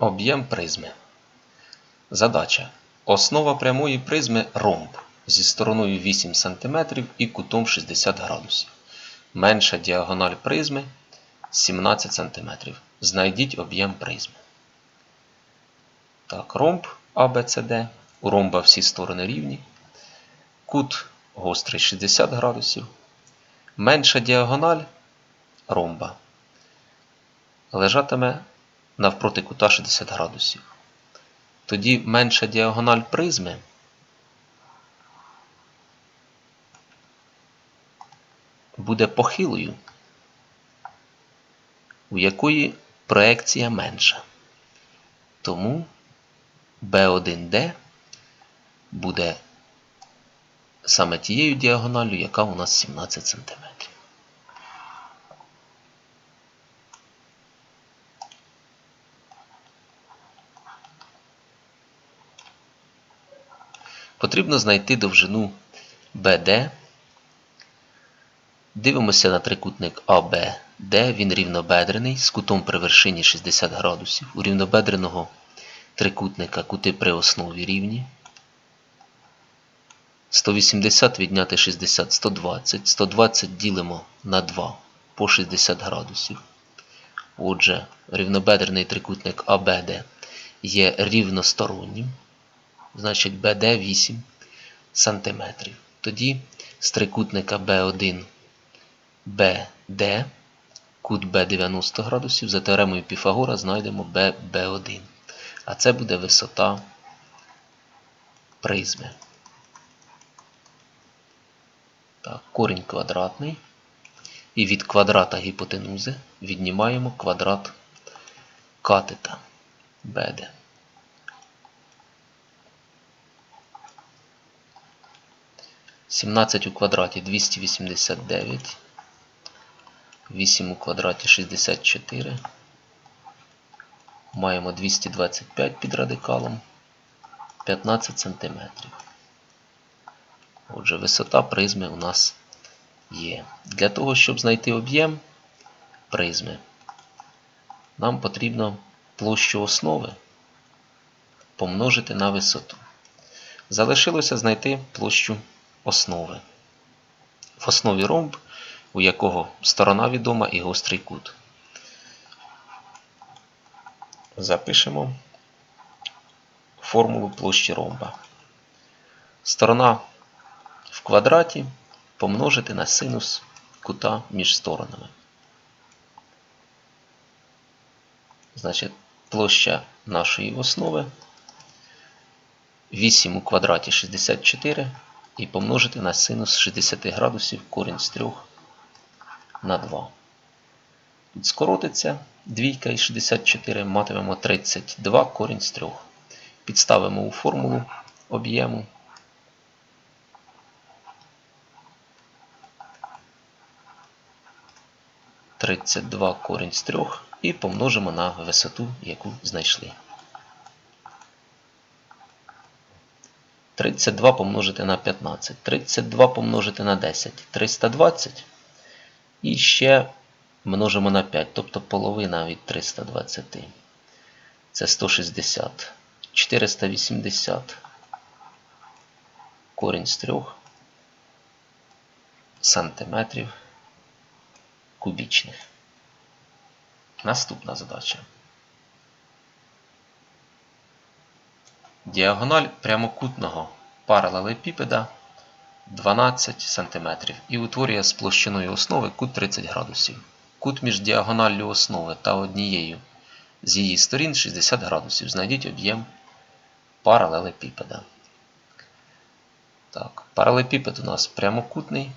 Об'єм призми. Задача. Основа прямої призми ромб зі стороною 8 см і кутом 60 градусів. Менша діагональ призми 17 см. Знайдіть об'єм призми. Так, ромб ABCD. У ромба всі сторони рівні. Кут гострий 60 градусів. Менша діагональ ромба лежатиме навпроти кута 60 градусів. Тоді менша діагональ призми буде похилою, у якої проекція менша. Тому B1D буде саме тією діагоналлю, яка у нас 17 см. Потрібно знайти довжину BD. Дивимося на трикутник ABD. Він рівнобедрений з кутом при вершині 60 градусів. У рівнобедреного трикутника кути при основі рівні. 180 відняти 60 120. 120 ділимо на 2 по 60 градусів. Отже, рівнобедрений трикутник ABD є рівностороннім значить BD 8 см. Тоді з трикутника B1 BD, кут B 90 градусів, за теоремою Піфагора знайдемо BB1. А це буде висота призми. Так, Корінь квадратний. І від квадрата гіпотенузи віднімаємо квадрат катета BD. 17 у квадраті 289, 8 у квадраті 64. Маємо 225 під радикалом 15 см. Отже, висота призми у нас є. Для того, щоб знайти об'єм призми, нам потрібно площу основи помножити на висоту. Залишилося знайти площу основи. В основі ромб, у якого сторона відома і гострий кут. Запишемо формулу площі ромба. Сторона в квадраті помножити на синус кута між сторонами. Значить, площа нашої основи 8 у квадраті 64 і помножити на синус 60 градусів корінь з 3 на 2. Тут скоротиться двійка і 64, матимемо 32 корінь з 3. Підставимо у формулу об'єму. Тридцять корінь з трьох і помножимо на висоту, яку знайшли. 32 помножити на 15. 32 помножити на 10. 320. І ще множимо на 5, тобто половина від 320. Це 160. 480. Корінь з 3 сантиметрів кубічних. Наступна задача. Діагональ прямокутного паралелепіпеда 12 см і утворює з площиною основи кут 30 градусів. Кут між діагоналлю основи та однією з її сторін 60 градусів. Знайдіть об'єм паралелепіпеда. Так, Паралелепіпед у нас прямокутний.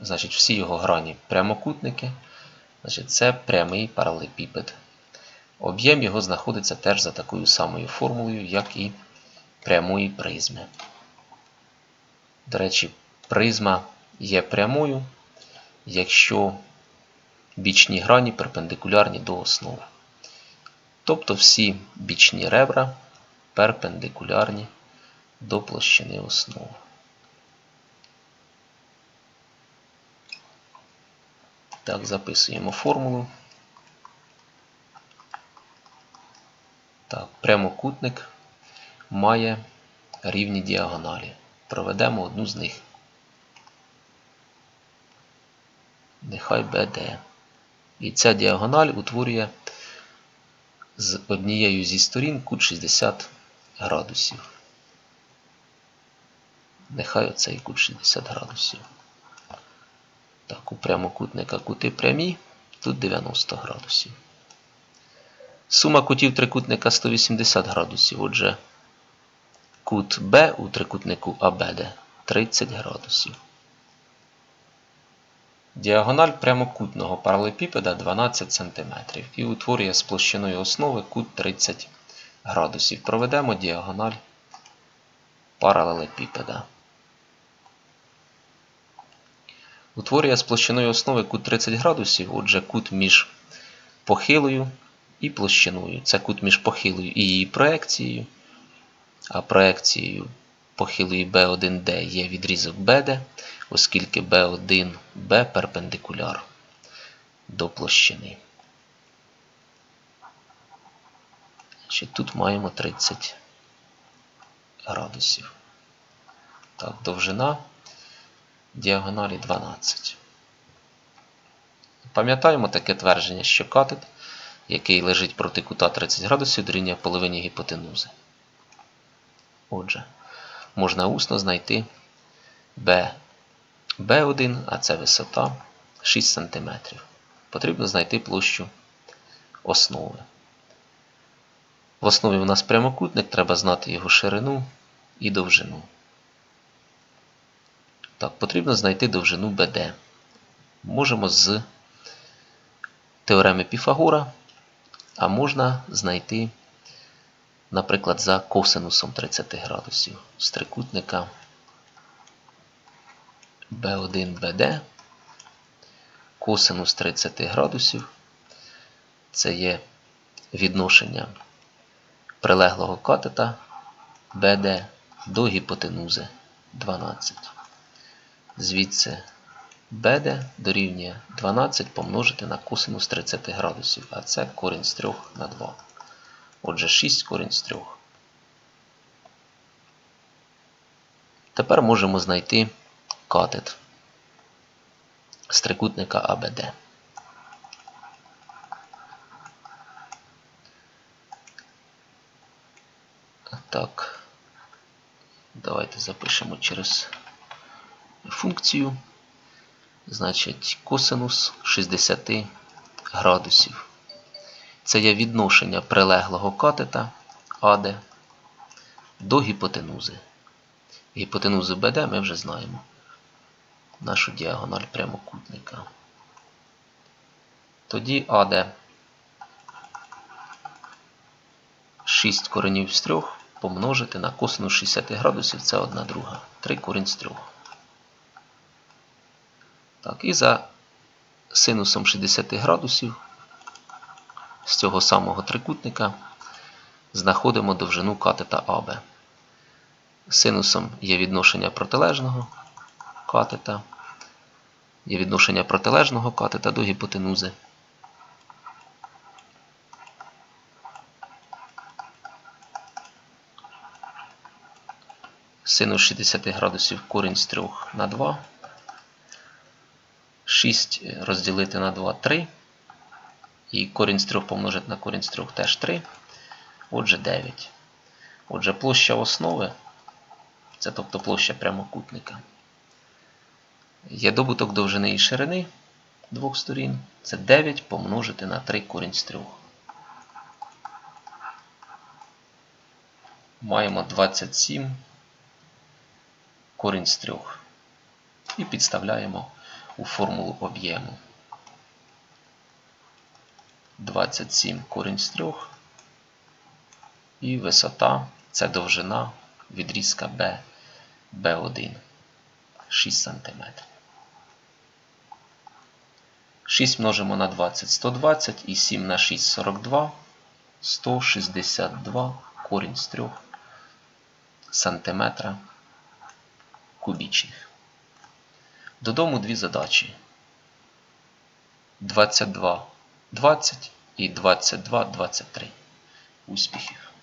Значить, всі його грані прямокутники. Значить, Це прямий паралелепіпед. Об'єм його знаходиться теж за такою самою формулою, як і прямої призми. До речі, призма є прямою, якщо бічні грані перпендикулярні до основи. Тобто всі бічні ребра перпендикулярні до площини основи. Так, записуємо формулу. Так, прямокутник має рівні діагоналі. Проведемо одну з них. Нехай BD. І ця діагональ утворює з однією зі сторін кут 60 градусів. Нехай оцей кут 60 градусів. Так, у прямокутника кути прямі, тут 90 градусів. Сума кутів трикутника 180 градусів. Отже, кут Б у трикутнику АБД 30 градусів. Діагональ прямокутного паралепіпеда 12 см і утворює з площиною основи кут 30 градусів. Проведемо діагональ паралелепіпеда. Утворює з площиною основи кут 30 градусів, отже, кут між похилою і площиною. Це кут між похилою і її проекцією. А проекцією похилої B1D є відрізок BD, оскільки B1B перпендикуляр до площини. Значить, Тут маємо 30 градусів. Так, довжина діагоналі 12. Пам'ятаємо таке твердження, що катет, який лежить проти кута 30 градусів, дорівнює половині гіпотенузи. Отже, можна усно знайти B, B1, а це висота 6 см. Потрібно знайти площу основи. В основі у нас прямокутник, треба знати його ширину і довжину. Так, потрібно знайти довжину BD. Можемо з теореми Піфагора, а можна знайти, наприклад, за косинусом 30 градусів з трикутника B1 BD. Косинус 30 градусів. Це є відношення прилеглого катета BD до гіпотенузи 12. Звідси BD дорівнює 12 помножити на косинус 30 градусів, а це корінь з 3 на 2. Отже, 6 корінь з 3. Тепер можемо знайти катет з трикутника АБД. Так, давайте запишемо через функцію. Значить, косинус 60 градусів. Це є відношення прилеглого катета АД до гіпотенузи. Гіпотенузу БД ми вже знаємо. Нашу діагональ прямокутника. Тоді АД 6 коренів з 3 помножити на косинус 60 градусів це 1 друга. 3 корінь з 3. Так, І за синусом 60 градусів з цього самого трикутника знаходимо довжину катета АБ. Синусом є відношення протилежного катета, є відношення протилежного катета до гіпотенузи. Синус 60 градусів корінь з 3 на 2. 6 розділити на 2 3. І корінь з 3 помножити на корінь з 3 теж 3. Отже, 9. Отже, площа основи, це тобто площа прямокутника. Є добуток довжини і ширини двох сторін. Це 9 помножити на 3 корінь з 3. Маємо 27 корінь з 3. І підставляємо у формулу об'єму. 27 корінь з 3. І висота це довжина відрізка B, B1 6 см. 6 множимо на 20 120 і 7 на 6 42, 162 корінь з 3 сантиметра кубічних. Додому дві задачі. 22 20 і 22 23. Успіхів!